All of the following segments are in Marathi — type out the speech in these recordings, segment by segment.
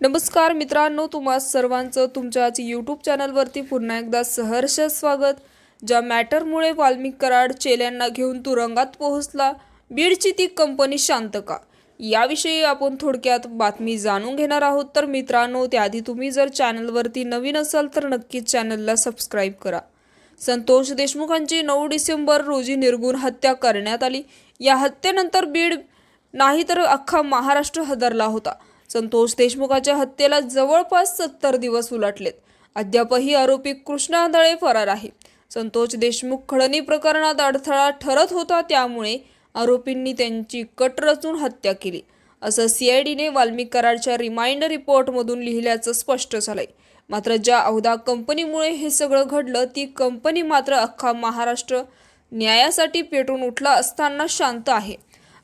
नमस्कार मित्रांनो तुम्हा सर्वांचं तुमच्याच यूट्यूब चॅनलवरती पुन्हा एकदा सहर्ष स्वागत. ज्या मॅटरमुळे वाल्मिक कराड चेल्यांना घेऊन तुरुंगात पोहोचला बीडची ती कंपनी शांत का? याविषयी आपण थोडक्यात बातमी जाणून घेणार आहोत. तर मित्रांनो त्याआधी तुम्ही जर चॅनलवरती नवीन असाल तर नक्कीच चॅनलला सबस्क्राईब करा. संतोष देशमुखांची नऊ डिसेंबर रोजी निर्गुण हत्या करण्यात आली. या हत्येनंतर बीड नाही तर अख्खा महाराष्ट्र हदरला होता. संतोष देशमुखाच्या हत्येला जवळपास सत्तर दिवस उलटलेत. अद्यापही आरोपी कृष्णा आंधळे फरार आहे. संतोष देशमुख खडणी प्रकरणात अडथळा ठरत होता त्यामुळे आरोपींनी त्यांची कट रचून हत्या केली. असं सीआयडीने वाल्मिक कराडच्या रिमाइंडर रिपोर्टमधून लिहिल्याचं स्पष्ट झालंय. मात्र ज्या अवधा कंपनीमुळे हे सगळं घडलं ती कंपनी मात्र अख्खा महाराष्ट्र न्यायासाठी पेटून उठला असताना शांत आहे.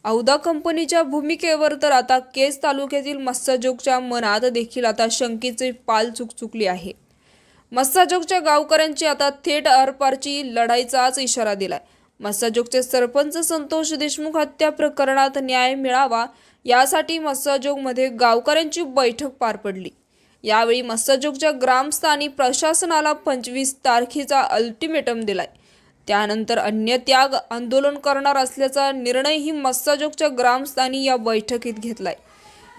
औदा कंपनीच्या भूमिकेवर तर आता केस तालुक्यातील मस्साजोगच्या मनात देखील आता शंकेची पाल चुकचुकली आहे. मस्साजोगच्या गावकऱ्यांची आता थेट आरपारची लढाईचाच इशारा दिलाय. मस्साजोगचे सरपंच संतोष देशमुख हत्या प्रकरणात न्याय मिळावा यासाठी मस्साजोगमध्ये गावकऱ्यांची बैठक पार पडली. यावेळी मस्साजोगच्या ग्रामस्थानी प्रशासनाला पंचवीस तारखेचा अल्टिमेटम दिलाय. त्यानंतर अन्य त्याग आंदोलन करणार असल्याचा निर्णयही मस्साजोगच्या ग्रामस्थांनी या बैठकीत घेतलाय.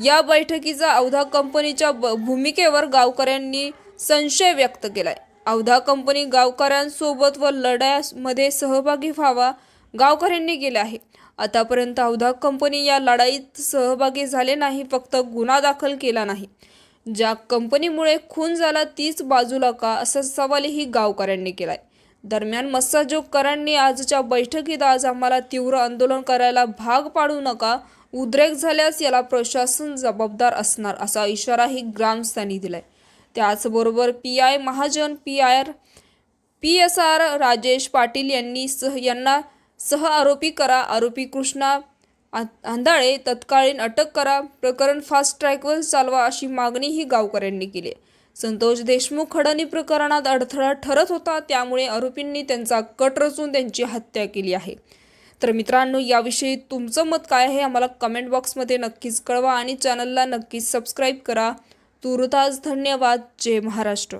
या बैठकीचा अवधा कंपनीच्या ब- भूमिकेवर गावकऱ्यांनी संशय व्यक्त केलाय. अवधा कंपनी गावकऱ्यांसोबत व लढ्यामध्ये सहभागी व्हावा गावकऱ्यांनी केले आहे. आतापर्यंत अवधा कंपनी या लढाईत सहभागी झाले नाही फक्त गुन्हा दाखल केला नाही. ज्या कंपनीमुळे खून झाला तीच बाजूला का असा सवालही गावकऱ्यांनी केलाय. दरम्यान मस्साजोगकरांनी आजच्या बैठकीत आज आम्हाला तीव्र आंदोलन करायला भाग पाडू नका उद्रेक झाल्यास याला प्रशासन जबाबदार असणार असा इशाराही ग्रामस्थांनी दिलाय त्याचबरोबर P I Mahajan P R P S R Rajesh Patil यांनी सह यांना सह आरोपी करा आरोपी कृष्णा आंधाळे तत्कालीन अटक करा प्रकरण फास्ट ट्रॅकवर चालवा अशी मागणीही गावकऱ्यांनी केली आहे. संतोष देशमुख खडणी प्रकरणात अडथळा ठरत होता त्यामुळे आरोपींनी त्यांचा कट रचून त्यांची हत्या केली आहे. तर मित्रांनो याविषयी तुमचं मत काय आहे आम्हाला कमेंट बॉक्समध्ये नक्कीच कळवा आणि चॅनलला नक्कीच सबस्क्राईब करा. तुर्तास धन्यवाद. जय महाराष्ट्र.